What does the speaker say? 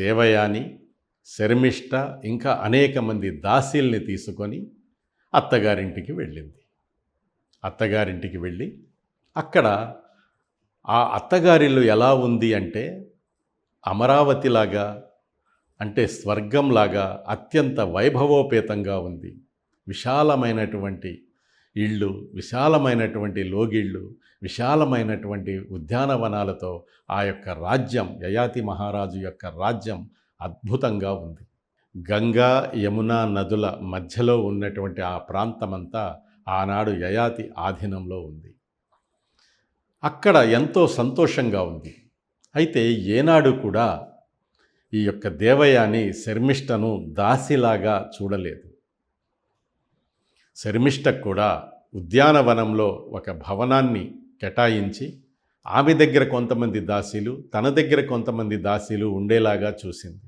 దేవయాని శర్మిష్ట ఇంకా అనేక మంది దాసీల్ని తీసుకొని అత్తగారింటికి వెళ్ళింది. అత్తగారింటికి వెళ్ళి అక్కడ ఆ అత్తగారిల్లు ఎలా ఉంది అంటే అమరావతిలాగా అంటే స్వర్గంలాగా అత్యంత వైభవోపేతంగా ఉంది. విశాలమైనటువంటి ఇళ్ళు విశాలమైనటువంటి లోగిళ్ళు విశాలమైనటువంటి ఉద్యానవనాలతో ఆ యొక్క రాజ్యం యయాతి మహారాజు యొక్క రాజ్యం అద్భుతంగా ఉంది. గంగా యమునా నదుల మధ్యలో ఉన్నటువంటి ఆ ప్రాంతమంతా ఆనాడు యయాతి ఆధీనంలో ఉంది. అక్కడ ఎంతో సంతోషంగా ఉంది. అయితే ఏనాడు కూడా ఈ యొక్క దేవయాని శర్మిష్టను దాసిలాగా చూడలేదు. శర్మిష్టకు కూడా ఉద్యానవనంలో ఒక భవనాన్ని కేటాయించి ఆమె దగ్గర కొంతమంది దాసీలు తన దగ్గర కొంతమంది దాసీలు ఉండేలాగా చూసింది.